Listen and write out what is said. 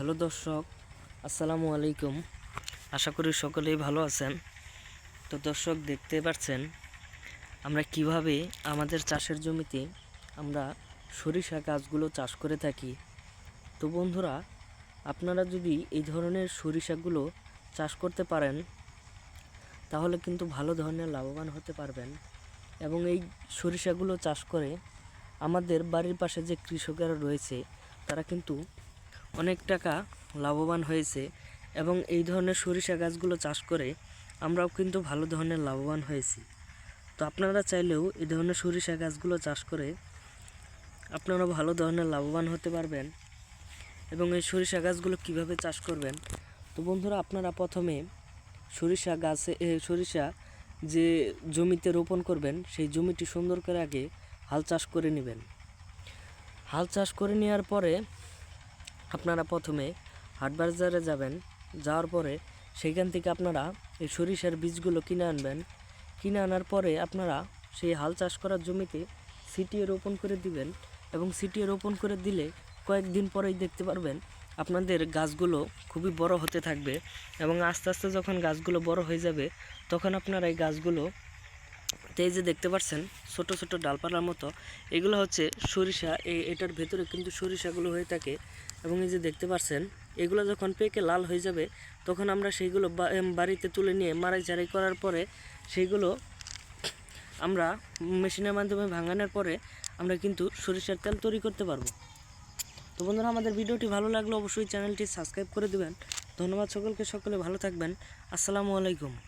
Hello দর্শক, আসসালামু আলাইকুম। আশা করি সকলেই ভালো আছেন। তো দর্শক, দেখতে পাচ্ছেন, আমরা কীভাবে আমাদের চাষের জমিতে আমরা সরিষা গাছগুলো চাষ করে থাকি। তো বন্ধুরা, আপনারা যদি এই ধরনের সরিষাগুলো চাষ করতে পারেন, তাহলে কিন্তু ভালো ধরনের লাভবান হতে পারবেন। এবং এই সরিষাগুলো চাষ করে আমাদের বাড়ির পাশে যে কৃষকেরা রয়েছে, তারা কিন্তু অনেক টাকা লাভবান হয়েছে এবং এই ধরনের সরিষা গাছগুলো চাষ করে আমরাও কিন্তু ভালো ধরনের লাভবান হয়েছি। তো আপনারা চাইলেও এই ধরনের সরিষা গাছগুলো চাষ করে আপনারা ভালো ধরনের লাভবান হতে পারবেন এবং এই সরিষা গাছগুলো কীভাবে চাষ করবেন। তো বন্ধুরা, আপনারা প্রথমে সরিষা গাছে সরিষা যে জমিতে রোপণ করবেন, সেই জমিটি সুন্দর করে আগে হাল চাষ করে নেবেন। হাল চাষ করে নেওয়ার পরে আপনারা প্রথমে হাট বাজারে যাবেন, যাওয়ার পরে সেইখান থেকে আপনারা এই সরিষার বীজগুলো কিনে আনবেন। কিনে আনার পরে আপনারা সেই হাল চাষ করার জমিতে সিটিয়ে রোপণ করে দিবেন এবং সিটিয়ে রোপণ করে দিলে কয়েকদিন পরেই দেখতে পারবেন আপনাদের গাছগুলো খুবই বড় হতে থাকবে এবং আস্তে আস্তে যখন গাছগুলো বড় হয়ে যাবে, তখন আপনারা এই গাছগুলো এই যে দেখতে পাচ্ছেন ছোট ছোট ডালপালার মতো, এগুলো হচ্ছে সরিষা এই এটার ভেতরে কিন্তু সরিষাগুলো হয়ে থাকে। এবং এই যে দেখতে পাচ্ছেন এগুলো যখন পেকে লাল হয়ে যাবে, তখন আমরা সেইগুলো বাড়িতে তুলে নিয়ে মারাই চারাই করার পরে সেইগুলো আমরা মেশিনের মাধ্যমে ভাঙানোর পরে আমরা কিন্তু সরিষার তেল তৈরি করতে পারব। তো বন্ধুরা, আমাদের ভিডিওটি ভালো লাগলে অবশ্যই চ্যানেলটি সাবস্ক্রাইব করে দেবেন। ধন্যবাদ সকলকে, সকলে ভালো থাকবেন। আসসালামু আলাইকুম।